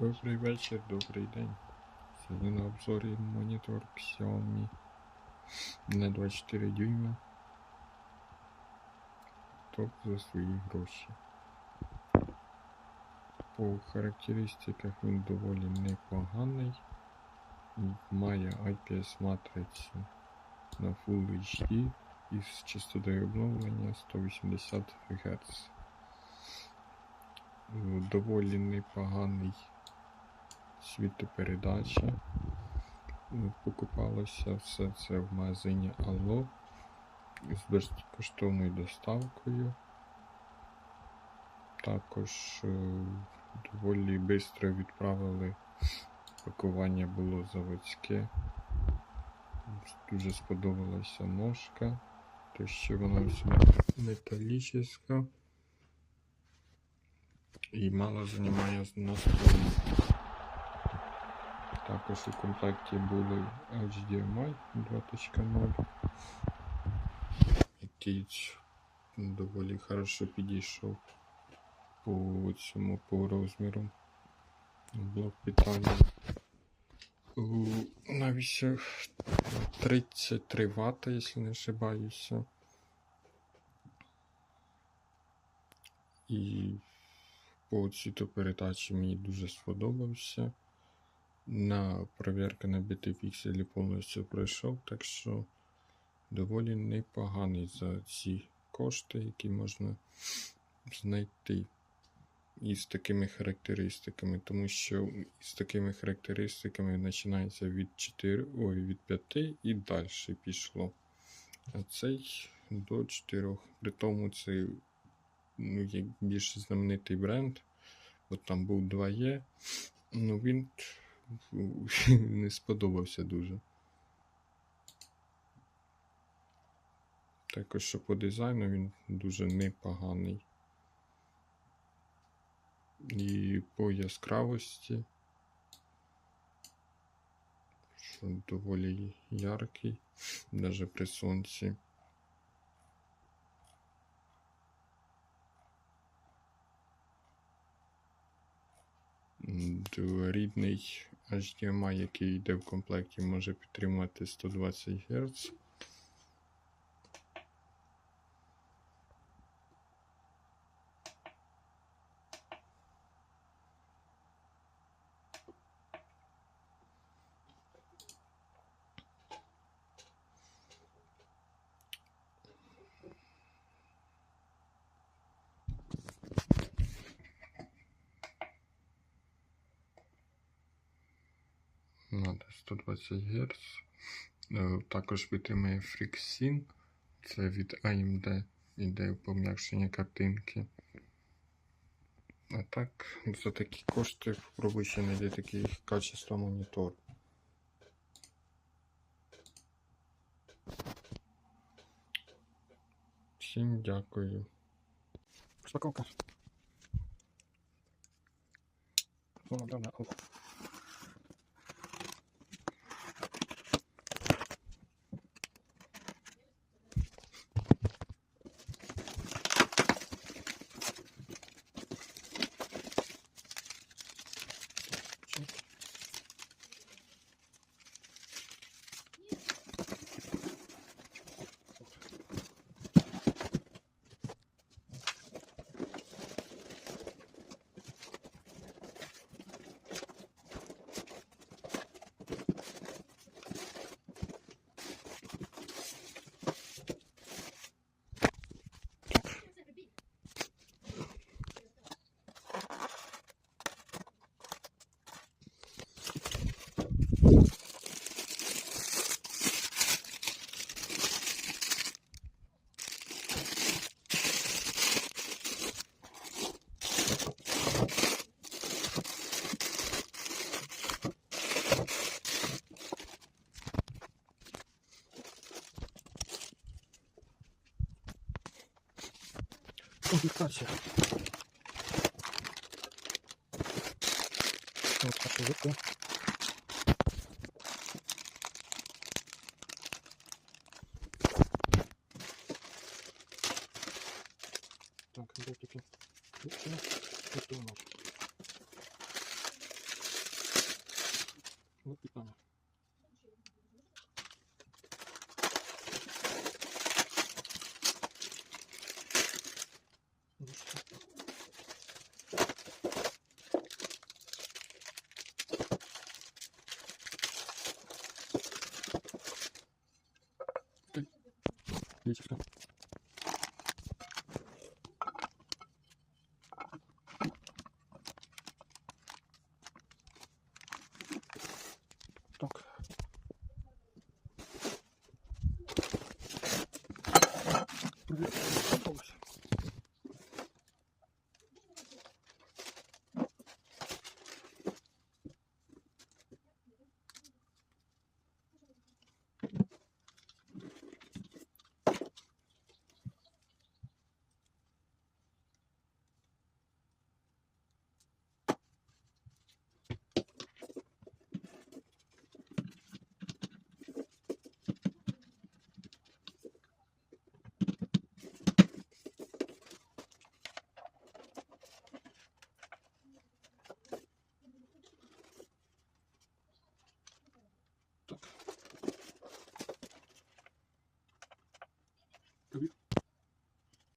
Добрий вечір, добрий день. Сьогодні на обзорі монітор Xiaomi на 24 дюйма. Топ за свої гроші. По характеристиках він доволі непоганий. Має IPS матрицю на Full HD із частотою обновлення 180 Гц. Доволі непоганий світопередача. Ну, Покупалося все це в магазині Алло з безкоштовною доставкою. Також е, доволі швидко відправили. Пакування було заводське. Дуже сподобалася ножка, те, що вона вся металічна і мало займає на столі. Також у комплекті були HDMI 2.0, який доволі хорошо підійшов по цьому по розміру. Блок питання. У, навіть 33 Вт, якщо не ошибаюся. І по цвітопередачі мені дуже сподобався. На перевірка на BTPixel повністю пройшов, так що доволі непоганий за ці кошти, які можна знайти із такими характеристиками, тому що з такими характеристиками починається від 4, ой, від 5 і далі пішло. А цей до 4. При тому це ну, більш знаменитий бренд. От там був 2Е, ну він не сподобався дуже. Також що по дизайну він дуже непоганий. І по яскравості, що доволі яркий, навіть при сонці. Рідний HDMI, який йде в комплекті, може підтримувати 120 Гц. Надо 120 Гц. Також витримає FreeSync. Це від AMD іде пом'якшення картинки. А так, за такі кошти попробуй ще знайти такий качество монітор. Всім дякую. Розпаковка. Вона давно. Комплектація. Ось така витка. Так, дротики. Включено. Готово. Вот питание. crítica.